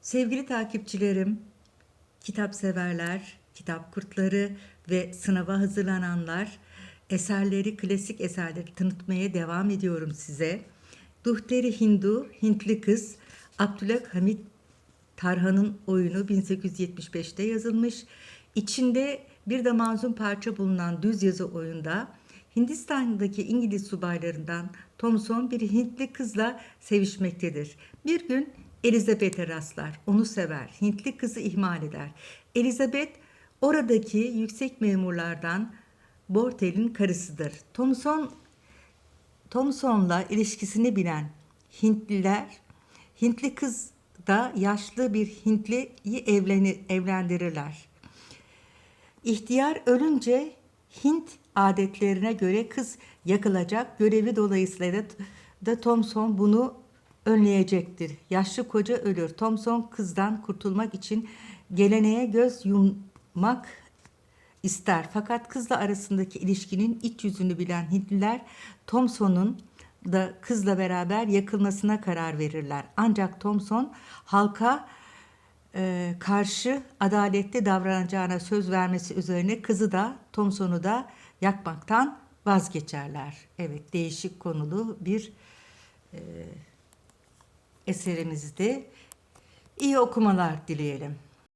Sevgili takipçilerim, kitap severler, kitap kurtları ve sınava hazırlananlar eserleri, klasik eserleri tanıtmaya devam ediyorum size. Duhteri Hindu, Hintli Kız, Abdülhamit Tarhan'ın oyunu 1875'te yazılmış. İçinde bir de manzum parça bulunan düz yazı oyunda Hindistan'daki İngiliz subaylarından Thomson bir Hintli kızla sevişmektedir. Bir gün Elizabeth'e rastlar, onu sever, Hintli kızı ihmal eder. Elizabeth oradaki yüksek memurlardan Bortel'in karısıdır. Thomson Thomson'la ilişkisini bilen Hintliler, Hintli kız da yaşlı bir Hintliyi evleni, evlendirirler. İhtiyar ölünce Hint adetlerine göre kız yakılacak. Görevi dolayısıyla da Thomson bunu önleyecektir. Yaşlı koca ölür. Thomson kızdan kurtulmak için geleneğe göz yummak ister. Fakat kızla arasındaki ilişkinin iç yüzünü bilen Hintliler Thomson'un da kızla beraber yakılmasına karar verirler. Ancak Thomson halka e, karşı adaletli davranacağına söz vermesi üzerine kızı da Thomson'u da yakmaktan vazgeçerler. Evet değişik konulu bir e, eserimizdi. İyi okumalar dileyelim.